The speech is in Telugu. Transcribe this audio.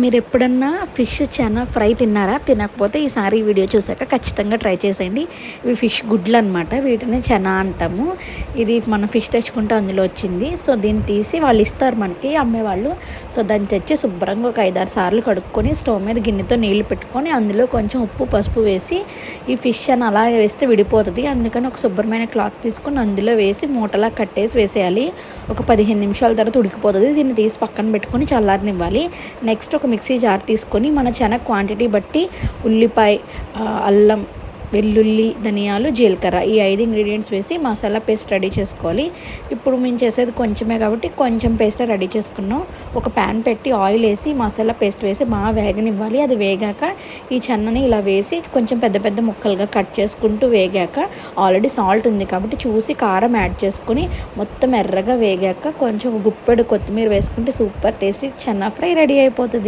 మీరు ఎప్పుడన్నా ఫిష్ చానా ఫ్రై తిన్నారా? తినకపోతే ఈసారి ఈ వీడియో చూసాక ఖచ్చితంగా ట్రై చేసేయండి. ఇవి ఫిష్ గుడ్లు అనమాట వీటిని చనా అంటాము. ఇది మనం ఫిష్ తెచ్చుకుంటే అందులో వచ్చింది. సో దీన్ని తీసి వాళ్ళు ఇస్తారు మనకి అమ్మేవాళ్ళు. సో దాన్ని తెచ్చి శుభ్రంగా ఒక ఐదారు సార్లు కడుక్కొని స్టవ్ మీద గిన్నెతో నీళ్ళు పెట్టుకొని అందులో కొంచెం ఉప్పు పసుపు వేసి ఈ ఫిష్ అని అలా వేస్తే విడిపోతుంది. అందుకని ఒక శుభ్రమైన క్లాత్ తీసుకొని అందులో వేసి మూటలా కట్టేసి వేసేయాలి. ఒక పదిహేను నిమిషాల తర్వాత ఉడికిపోతుంది. దీన్ని తీసి పక్కన పెట్టుకొని చల్లారనివ్వాలి. నెక్స్ట్ ఒక మిక్సీ జార్ తీసుకొని మన చెన క్వాంటిటీ బట్టి ఉల్లిపాయ అల్లం వెల్లుల్లి ధనియాలు జీలకర్ర ఈ ఐదు ఇంగ్రీడియంట్స్ వేసి మసాలా పేస్ట్ రెడీ చేసుకోవాలి. ఇప్పుడు మేము చేసేది కొంచెమే కాబట్టి కొంచెం పేస్ట్ రెడీ చేసుకున్నాం. ఒక ప్యాన్ పెట్టి ఆయిల్ వేసి మసాలా పేస్ట్ వేసి బాగా వేగనివ్వాలి. అది వేగాక ఈ చెన్నని ఇలా వేసి కొంచెం పెద్ద పెద్ద ముక్కలుగా కట్ చేసుకుంటూ వేగాక ఆల్రెడీ సాల్ట్ ఉంది కాబట్టి చూసి కారం యాడ్ చేసుకొని మొత్తం ఎర్రగా వేగాక కొంచెం గుప్పెడు కొత్తిమీర వేసుకుంటే super tasty chana fry ready అయిపోతుంది.